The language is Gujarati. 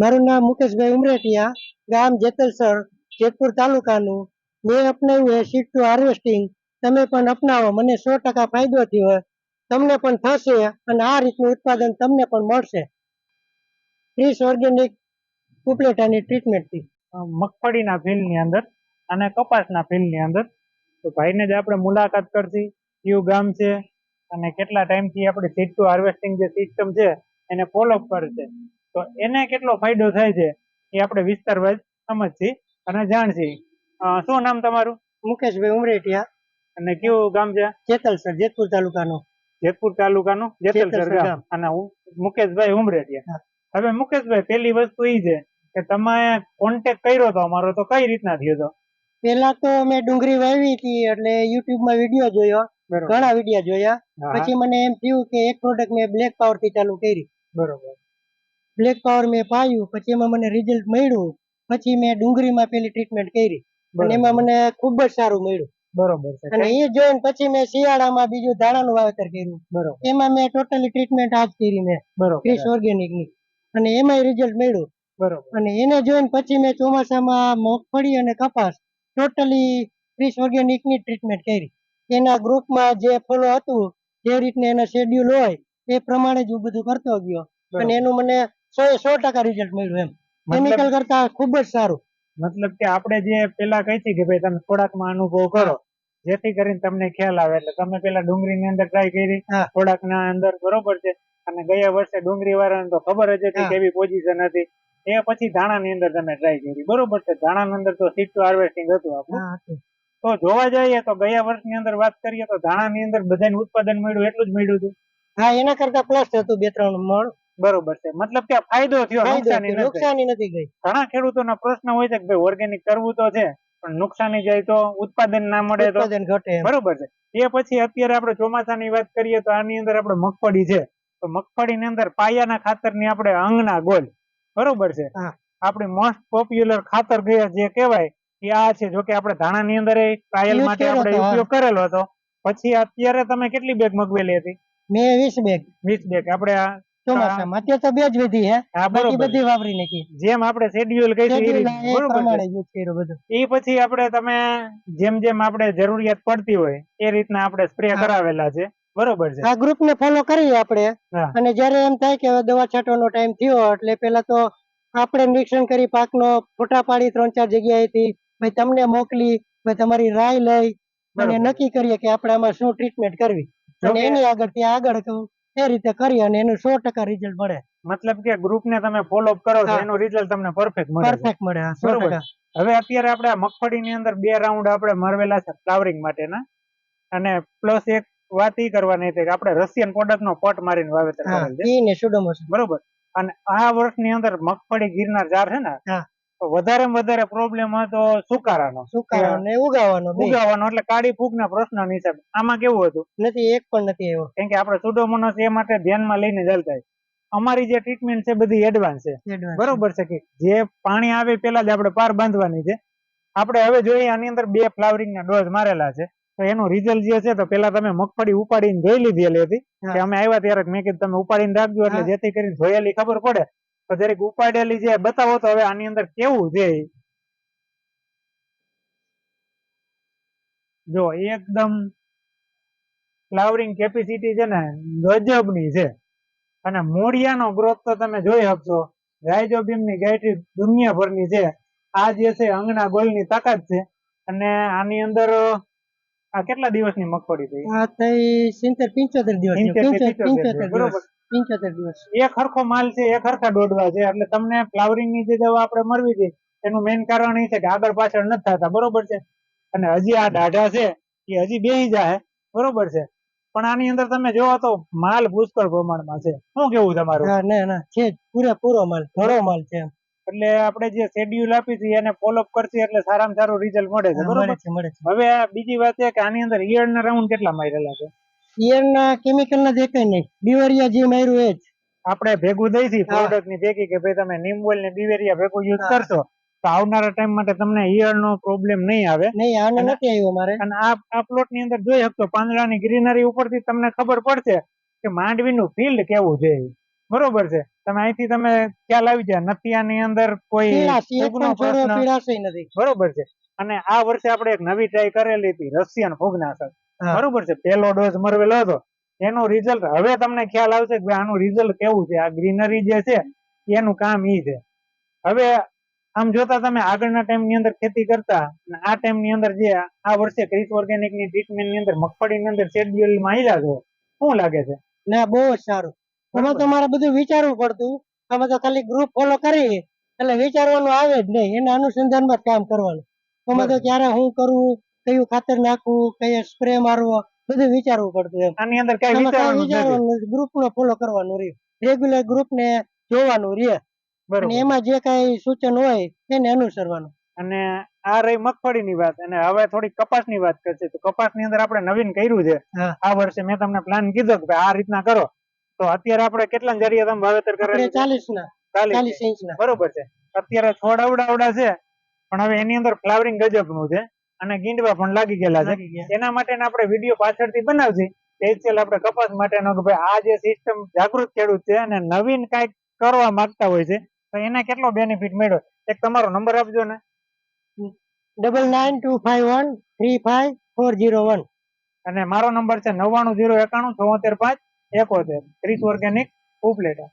મારું નામ મુકેશભાઈ ઉમરેટિયા, ગામ જેતલસર, જેતપુર તાલુકાનું. મેં અપનાવ્યું છે સીટ ટુ હાર્વેસ્ટિંગ તમે પણ અપનાવો, મને સો ટકા ફાયદો થયો તમને પણ થશે અને આ રીતનું ઉત્પાદન તમને પણ મળશે. ત્રીસ ઓર્ગેનિક કુપલેટાની ટ્રીટમેન્ટથી મગફળીના ફિલ્ડની અંદર અને કપાસના ફિલ્ડની અંદર. તો ભાઈને જ આપણે મુલાકાત કરશી. કયું ગામ છે અને કેટલા ટાઈમથી આપણે સીટ ટુ હાર્વેસ્ટિંગ જે સિસ્ટમ છે એને ફોલોઅપ કરશે. તો એને કેટલો ફાયદો થાય છે એ આપણે વિસ્તારવાઇઝ સમજશી અને જાણશી શું નામ તમારું? મુકેશભાઈ ઉમરેટિયા. અને કયું ગામ છે? જેતલસર જેતપુર તાલુકાનું. જેતપુર તાલુકાનું? જેતલસર ગામ. અને હું મુકેશભાઈ ઉમરેટિયા. હવે મુકેશભાઈ પેલી વસ્તુ એ છે કે તમે કોન્ટેક્ટ કર્યો તો અમારો તો કઈ રીતના થયો તો? પેલા તો મેં ડુંગળી વાવી હતી એટલે યુટ્યુબમાં વીડિયો જોયો. ઘણા વીડિયો જોયા. પછી મને એમ થયું કે એક પ્રોડક્ટ મેં બ્લેક પાવરથી ચાલુ કરી. બરોબર. બ્લેક પાવર મેં પાયું પછી એમાં મને રિઝલ્ટ મળ્યું. પછી મેં ડુંગળીમાં પેલી ટ્રીટમેન્ટ કરી. અને એમાં મને ખૂબ જ સારું મળ્યું. બરોબર છે. અને એ જોઈને પછી મેં શિયાળામાં બીજું ધાણાનું વાવેતર કર્યું. બરોબર. એમાં મેં ટોટલી ટ્રીટમેન્ટ આજ કરી મેં. બરોબર. ક્રિસ ઓર્ગેનિકની. અને એમાંય રિઝલ્ટ મળ્યું. બરોબર. અને એને જોઈને પછી મેં ચોમાસામાં મગફળી અને કપાસ ટોટલી ક્રિસ ઓર્ગેનિકની ટ્રીટમેન્ટ કરી. એના ગ્રુપમાં જે ફોલો હતું જે રીતના એના શેડ્યુલ હોય એ પ્રમાણે જ હું બધું કરતો ગયો. અને એનું મને સો એ સો ટકા રિઝલ્ટ મળ્યું એમ. કેમિકલ કરતા ખૂબ જ સારું. મતલબ કે આપણે જે પેલા કહી હતી કે ભાઈ તમે થોડાકમાં અનુભવ કરો જેથી કરીને તમને ખ્યાલ આવે. એટલે તમે પેલા ડુંગળીની અંદર ટ્રાય કરી થોડાક ના અંદર બરોબર છે. અને ગયા વર્ષે ડુંગળી વાળાને તો ખબર જ હતી કેવી પોઝિશન હતી. એ પછી ધાણાની અંદર તમે ટ્રાય કરી. બરોબર છે. ધાણાની અંદર તો સીટ ટુ હાર્વેસ્ટિંગ હતું આપણું. તો જોવા જઈએ તો ગયા વર્ષની અંદર વાત કરીએ તો ધાણાની અંદર બધાને ઉત્પાદન મળ્યું એટલું જ મળ્યું હતું. હા એના કરતા પ્લસ હતું બે ત્રણ મણ. બરોબર છે. મતલબ કે ફાયદો થયો નુકસાની નુકસાની નથી ગઈ. ઘણા ખેડૂતોના પ્રશ્ન હોય છે કે ભાઈ ઓર્ગેનિક કરવું તો છે પણ નુકસાની જાય તો ઉત્પાદન ના મળે તો? ઉત્પાદન ઘટે બરોબર છે. એ પછી અત્યારે આપણે ચોમાસાની વાત કરીએ તો આની અંદર આપણે મગફળી છે. તો મગફળીની અંદર પાયાના ખાતરની આપણે અંગના ગોલ. બરોબર છે. આપણી મોસ્ટ પોપ્યુલર ખાતર જે કહેવાય એ આ છે. જો કે આપણે ધાણાની અંદર ટ્રાયલ માટે આપણે ઉપયોગ કરેલો હતો. પછી અત્યારે તમે કેટલી બેગ મગવેલી હતી? મેં વીસ બેગ વીસ બેગ આપણે ચોમાસામાં. અત્યારે તો બે જ વિધિ હે. બાકી બધી વાપરી નાખી. જેમ આપણે શેડ્યુલ કહી એ પ્રમાણે યુઝ કર્યો બધું. એ પછી આપણે તમે જેમ જેમ આપણે જરૂરિયાત પડતી હોય એ રીતના આપણે સ્પ્રે કરાવેલા છે. બરોબર છે. આ ગ્રુપ ને ફોલો કરીએ આપણે. અને જયારે એમ થાય કે હવે દવા છાંટવાનો ટાઈમ થયો એટલે પેલા તો આપણે નિરીક્ષણ કરી પાકનો ફોટા પાડી ત્રણ ચાર જગ્યાએથી ભાઈ તમને મોકલી ભાઈ તમારી રાય લઈ અને નક્કી કરીએ કે આપણે આમાં શું ટ્રીટમેન્ટ કરવી. અને એની આગળ ત્યાં આગળ એ રીતે કરી અને એનું સો ટકા રિઝલ્ટ મળે. મતલબ કે ગ્રુપ ને તમે ફોલો કરો છો એનું રિઝલ્ટ તમને પરફેક્ટ મળે પરફેક્ટ મળે બરોબર. હવે અત્યારે આપણે મગફળી મગફળીની અંદર બે રાઉન્ડ આપણે મરવેલા છે ફ્લાવરિંગ માટેના. અને પ્લસ એક વાત ઈ કરવાની હતી કે આપણે રશિયન પ્રોડક્ટ નો પટ મારીને વાવેતર કરેલ છે. ને બરોબર. અને આ વર્ષની અંદર મગફળી ગિરનાર ચાર છે ને. તો વધારે વધારે પ્રોબ્લેમ હતો સુકારાનો. સુકારાનો ઉગાવાનો ઉગાવાનો એટલે કાળી ફૂગના પ્રશ્ન હિસાબે. આમાં કેવું હતું? નથી એક પણ નથી આવ્યો. કેમ કે આપણે સુડોમોનસ એ માટે ધ્યાનમાં લઈને ચાલતા અમારી જે ટ્રીટમેન્ટ છે બધી એડવાન્સ છે. બરોબર છે કે? જે પાણી આવે પેલા જ આપણે પાર બાંધવાની છે. આપણે હવે જોઈએ આની અંદર બે ફ્લાવરિંગ ના ડોઝ મારેલા છે. તો એનું રિઝલ્ટ જે છે તો પેલા તમે મગફળી ઉપાડીને જોઈ લીધેલી હતી. કે અમે આવ્યા ત્યારે મેં કીધું તમે ઉપાડીને રાખજો એટલે જેથી કરીને જોયેલી ખબર પડે. તો જરીક ઉપાડેલી છે, બતાવો તો હવે આની અંદર કેવું છે? જો, એકદમ ફ્લાવરિંગ કેપેસિટી છે ને ગજબની છે. અને મોડિયાનો ગ્રોથ તો તમે જોઈ શકશો રાઇઝોબિયમની ગાયટ્રી દુનિયાભરની છે. આ જે છે, અંગના ગોલની તાકાત છે. અને આની અંદર આ કેટલા દિવસની મગફળી થઈ આ થઈ સિત્તેર પિંચોતેર દિવસ બરોબર. પિંચોતેર દિવસ. એક હરખો માલ છે એક હરખા દોડવા છે. એટલે તમને ફ્લાવરિંગની જે દવા આપણે મળવી હતી એનું મેઇન કારણ એ છે કે આગળ પાછળ નથી થતા. બરોબર છે? અને હજી આ દાઢા છે એ હજી બેહી જાય. બરોબર છે? પણ આની અંદર તમે જોવો તો માલ પુષ્કળ પ્રમાણમાં છે. શું કેવું તમારું? ના ના. છે પૂરેપૂરો માલ ઘણો માલ છે. એટલે આપણે જે શેડ્યુલ આપી છે એને ફોલોઅપ કરશે એટલે સારામાં સારું રિઝલ્ટ મળે છે બરોબર? મળે છે હવે બીજી વાત છે કે આની અંદર ઈયળ ના રાઉન્ડ કેટલા મારેલા છે? ઈયળના કેમિકલ ના દેખાય નહીં દિવાળિયા જે માર્યું એ જ. આપણે ભેગું દઈ થી પ્રોડક્ટની ભેગી કે ભાઈ તમે નીમવોલ ને દિવેરિયા ભેગું યુઝ કરશો તો આવનારા ટાઈમ માટે તમને ઈયળ નો પ્રોબ્લેમ નહીં આવે. નહીં આને નથી આવ્યો મારે. અને આ આ પ્લોટની અંદર જોઈ શકતો પાંદડાની ગ્રીનરી ઉપરથી તમને ખબર પડશે કે માંડવીનું ફિલ્ડ કેવું છે. બરોબર છે. તમે અહીંથી તમે ખ્યાલ આવી જાય નથિયાની અંદર કોઈ નથી. બરોબર છે. અને આ વર્ષે આપણે એક નવી ટ્રાય કરેલી હતી રશિયન ફૂગનાશક બરોબર છે. પહેલો ડોઝ મરવેલો હતો. એનું રિઝલ્ટ હવે તમને ખ્યાલ આવશે કે આનું રિઝલ્ટ કેવું છે. આ ગ્રીનરી જે છે એનું કામ ઈ છે. હવે આમ જોતા તમે આગળના ટાઈમની અંદર ખેતી કરતા અને આ ટાઈમની અંદર જે આ વર્ષે ક્રિસ ઓર્ગેનિકની ટ્રીટમેન્ટની અંદર મગફળી ની અંદર શેડ્યુલમાં આવ્યા છો શું લાગે છે? ના બહુ સારું. એમાં તો મારે બધું વિચારવું પડતું. અમે તો ખાલી ગ્રુપ ફોલો કરી એટલે વિચારવાનું આવે જ નહીં. એના અનુસંધાનમાં જ કામ કરવાનું. અમે તો ક્યારે હું કરવું કયું ખાતર નાખવું કયો સ્પ્રે મારવો બધું વિચારવું પડતું એમ. આની અંદર કઈ વિચારવાનું ગ્રુપ નો ફોલો કરવાનું રહ્યું. રેગ્યુલર ગ્રુપ ને જોવાનું રહે. અને એમાં જે કઈ સૂચન હોય એને અનુસરવાનું. અને આ રહી મગફળી ની વાત. અને હવે થોડી કપાસની વાત કરશે. તો કપાસની અંદર આપણે નવીન કર્યું છે. આ વર્ષે મેં તમને પ્લાન કીધો કે આ રીતના કરો. તો અત્યારે આપણે કેટલા તમે વાવેતર કરેલું ચાલીસ ના ચાલીસ ઇંચ ના બરોબર છે. અત્યારે છોડ અવડાવડા છે પણ હવે એની અંદર ફ્લાવરિંગ ગજબનું છે અને ગીંડવા પણ લાગી ગયેલા છે. એના માટે આપણે વીડિયો પાછળથી બનાવશે. સ્પેશિયલ આપણે કપાસ માટેનો કે ભાઈ આ જે સિસ્ટમ જાગૃત ખેડૂત છે અને નવીન કાંઈક કરવા માંગતા હોય છે તો એને કેટલો બેનિફિટ મળ્યો? એક તમારો નંબર આપજો ને. Double nine two five one three five four zero one. અને મારો નંબર છે નવ્વાણું જીરો એકાણું ચોતેર પાંચ એકોતેર. ત્રીસ ઓર્ગેનિક ઉપલેટા.